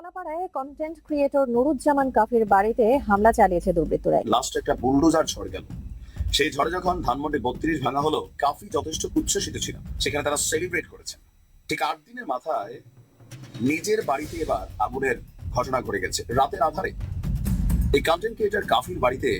কলাপাড়ায় content creator Nuruzzaman কাফির বাড়িতে হামলা চালিয়েছে দুর্বৃত্তরা লাস্ট একটা বুলডোজার ঝড় গেল। সেই ঝড়ে যখন ধানমন্ডি বত্রিশ ভাঙা হলো কাফি যথেষ্ট উচ্ছ্বসিত ছিল। সেখানে তারা সেলিব্রেট করেছেন ঠিক আট দিনের মাথায় নিজের বাড়িতে এবার আগুনের ঘটনা ঘটে গেছে রাতের আধারে। এই কন্টেন্ট ক্রিয়েটর কাফির বাড়িতে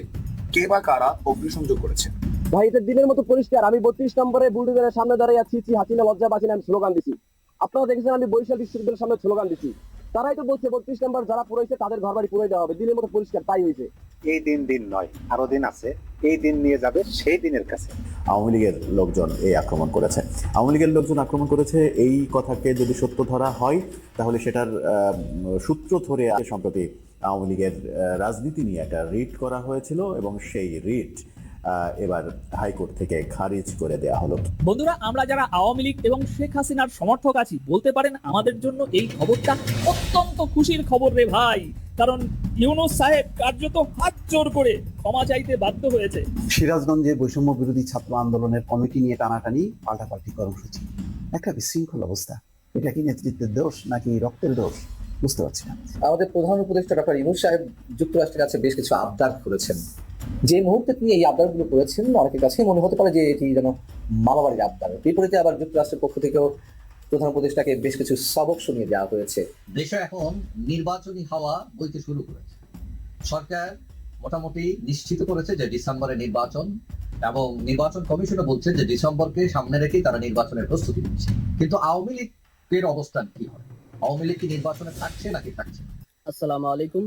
কে বা কারা অগ্নিসংযোগ করেছে? ভাই এটা দিনের মতো পরিষ্কার। আমি বত্রিশ নম্বরে বুলডোজারের সামনে দাঁড়িয়ে আছি হাসিনা লজ্জা বাঁচিনা আমি স্লোগান দিছি। আপনারা দেখেছেন আমি বরিশাল বিশ্ববিদ্যালয়ের সামনে স্লোগান দিছি। তারাই তো বলছে বত্রিশ নম্বর যারা পুরাইছে তাদের ঘর বাড়ি পুরাই দেওয়া হবে। দিনের মতো পরিষ্কার তাই হয়েছে। এই দিন দিন নয় আরও দিন আছে। এই দিন নিয়ে যাবে সেই দিনের কাছে। আওয়ামী লীগের লোকজন এই আক্রমণ করেছে। আওয়ামী লীগের লোকজন আক্রমণ করেছে এই কথাকে যদি সত্য ধরা হয় তাহলে সেটার আহ, সূত্র ধরে সম্প্রতি আওয়ামী লীগের আহ, রাজনীতি নিয়ে একটা রিট করা হয়েছিল এবং সেই রিট এবার হাইকোর্ট থেকে খারিজ করে দেওয়া হলো। বন্ধুরা আমরা যারা আওয়ামী লীগ এবং শেখ হাসিনার সমর্থক আছি বলতে পারেন আমাদের জন্য এই খবরটা অত্যন্ত খুশির খবর রে ভাই। কারণ ইউনুস সাহেব কার্যত হাত জোর করে ক্ষমা চাইতে বাধ্য হয়েছে। সিরাজগঞ্জে বৈষম্য বিরোধী ছাত্র আন্দোলনের কমিটি নিয়ে টানাটানি পাল্টাপাল্টি কর্মসূচি। একটা বিশৃঙ্খল অবস্থা। এটা কি নেতৃত্বের দোষ নাকি রক্তের দোষ? বুঝতে পারছি না। আমাদের প্রধান উপদেষ্টা ডক্টর ইনুস সাহেব যুক্তরাষ্ট্রের কাছে বেশ কিছু আবদার করেছেন। যে মুহূর্তে তিনি এই আবদারগুলো করেছেন অনেকের কাছেই মনে হতে পারে যে এটি যেন মামাবাড়ির আবদার। বিপরীতে আবার যুক্তরাষ্ট্রের পক্ষ থেকেও প্রধান উপদেষ্টাকে বেশ কিছু সবক শুনিয়ে দেওয়া হয়েছে। দেশে এখন নির্বাচনী হাওয়া বইতে শুরু করেছে। সরকার মোটামুটি নিশ্চিত করেছে যে ডিসেম্বরে নির্বাচন এবং নির্বাচন কমিশনও বলছে যে ডিসেম্বরকে সামনে রেখেই তারা নির্বাচনের প্রস্তুতি নিচ্ছে। কিন্তু আওয়ামী লীগের অবস্থান কি হবে? আওয়ামী লীগ কি নির্বাচনে থাকছে নাকি থাকছে না? আসসালামু আলাইকুম।